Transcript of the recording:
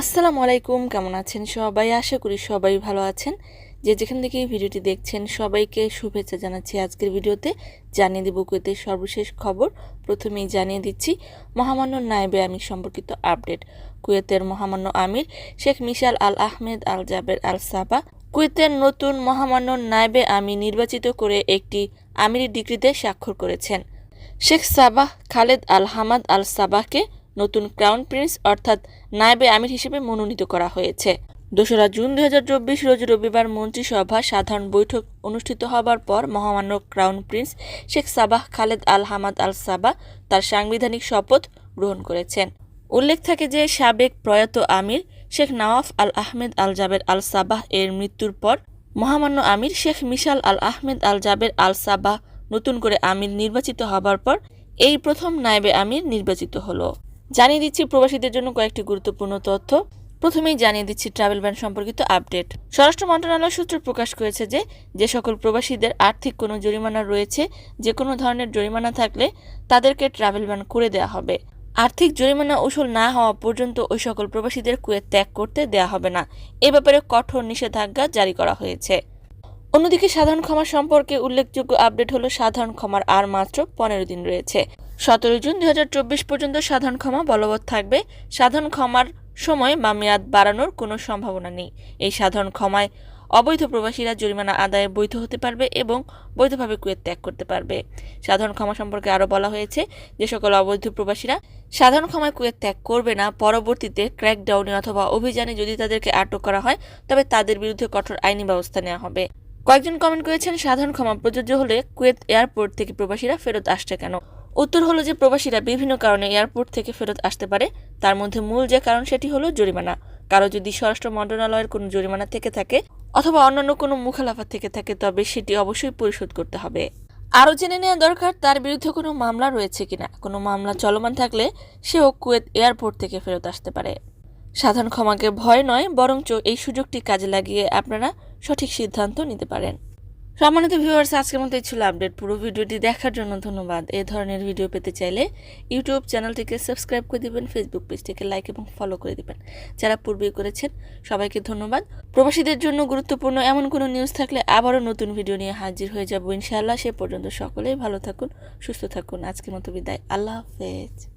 আসসালামু আলাইকুম, কেমন আছেন সবাই? আশা করি সবাই ভালো আছেন। যে যেখান থেকে ভিডিওটি দেখছেন, সবাইকে শুভেচ্ছা জানাচ্ছি আজকের ভিডিওতে। জানিয়ে দেব কুয়েতের সর্বশেষ খবর। প্রথমেই জানিয়ে দিচ্ছি, মহামান্য নায়েবে আমির সম্পর্কিত আপডেট। কুয়েতের মহামান্য আমির Sheikh Mishal Al Ahmed Al Jaber আল সাবা কুয়েতের নতুন মহামান্য নায়েবে আমি নির্বাচিত করে একটি আমিরি ডিগ্রিতে স্বাক্ষর করেছেন। Sheikh Sabah Khaled Al Hamad Al সাবাহকে নতুন ক্রাউন প্রিন্স অর্থাৎ নায়েবে আমির হিসেবে মনোনীত করা হয়েছে। দোসরা জুন দু হাজার চব্বিশ রোজ রবিবার মন্ত্রিসভা সাধারণ বৈঠক অনুষ্ঠিত হবার পর মহামান্য crown prince Sheikh Sabah Khaled Al Hamad Al Sabah তার সাংবিধানিক শপথ গ্রহণ করেছেন। উল্লেখ থাকে যে সাবেক প্রয়াত আমির Sheikh Nawaf Al Ahmed Al Jaber Al Sabah এর মৃত্যুর পর মহামান্য আমির Sheikh Mishal Al Ahmed Al Jaber Al Sabah নতুন করে আমির নির্বাচিত হবার পর এই প্রথম নায়েবে আমির নির্বাচিত হলো। জানিয়ে দিচ্ছি প্রবাসীদের জন্য কয়েকটি গুরুত্বপূর্ণ তথ্য। প্রথমেই জানিয়ে দিচ্ছি ট্রাভেল ব্যান সম্পর্কিত আপডেট স্বরাষ্ট্র মন্ত্রণালয় সূত্র প্রকাশ করেছে যে যে সকল প্রবাসীদের আর্থিক কোনো জরিমানা রয়েছে, যে কোনো ধরনের জরিমানা থাকলে তাদেরকে ট্রাভেল ব্যান করে দেওয়া হবে। আর্থিক জরিমানা উসুল না হওয়া পর্যন্ত ওই সকল প্রবাসীদের কুয়ে ত্যাগ করতে দেওয়া হবে না। এ ব্যাপারে কঠোর নিষেধাজ্ঞা জারি করা হয়েছে। অন্যদিকে সাধারণ ক্ষমা সম্পর্কে উল্লেখযোগ্য আপডেট হলো সাধারণ ক্ষমার আর মাত্র পনেরো দিন রয়েছে। সতেরো জুন দুই হাজার চব্বিশ পর্যন্ত সাধারণ ক্ষমা বলবৎ থাকবে। সাধারণ ক্ষমার সময় বা মেয়াদ বাড়ানোর কোনো সম্ভাবনা নেই। এই সাধারণ ক্ষমায় অবৈধ প্রবাসীরা জরিমানা আদায়ে বৈধ হতে পারবে এবং বৈধভাবে কুয়েত ত্যাগ করতে পারবে। সাধারণ ক্ষমা সম্পর্কে আরও বলা হয়েছে যে, সকল অবৈধ প্রবাসীরা সাধারণ ক্ষমায় কুয়েত ত্যাগ করবে না। পরবর্তীতে ক্র্যাকডাউনে অথবা অভিযানে যদি তাদেরকে আটক করা হয়, তবে তাদের বিরুদ্ধে কঠোর আইনি ব্যবস্থা নেওয়া হবে। কয়েকজন কমেন্ট করেছেন, সাধারণ ক্ষমা প্রযোজ্য হলে কুয়েত এয়ারপোর্ট থেকে প্রবাসীরা ফেরত আসছে কেন? উত্তর হলো যে প্রবাসীরা বিভিন্ন কারণে এয়ারপোর্ট থেকে ফেরত আসতে পারে, তার মধ্যে মূল যে কারণ সেটি হলো জরিমানা। কারও যদি স্বরাষ্ট্র মন্ত্রণালয়ের কোনো জরিমানা থেকে থাকে অথবা অন্যান্য কোনো মুখালাফা থেকে থাকে, তবে সেটি অবশ্যই পরিশোধ করতে হবে। আরও জেনে নেওয়া দরকার, তার বিরুদ্ধে কোনো মামলা রয়েছে কিনা? কোনো মামলা চলমান থাকলে সেও কুয়েত এয়ারপোর্ট থেকে ফেরত আসতে পারে। সাধারণ ক্ষমাকে ভয় নয়, বরঞ্চ এই সুযোগটি কাজে লাগিয়ে আপনারা সঠিক সিদ্ধান্ত নিতে পারেন। সম্মানিত ভিউয়ার্স আজকের মতো ছিল আপডেট। পুরো ভিডিওটি দেখার জন্য ধন্যবাদ। এই ধরনের ভিডিও পেতে চাইলে ইউটিউব চ্যানেলটিকে সাবস্ক্রাইব করে দিবেন ফেসবুক পেজটিকে লাইক এবং ফলো করে দিবেন। যারা পূর্বেই করেছেন, সবাইকে ধন্যবাদ। প্রবাসীদের জন্য গুরুত্বপূর্ণ এমন কোনো নিউজ থাকলে আবারও নতুন ভিডিও নিয়ে হাজির হয়ে যাব ইনশাআল্লাহ। সে পর্যন্ত সকলেই ভালো থাকুন, সুস্থ থাকুন। আজকের মতো বিদায়। আল্লাহ হাফেজ।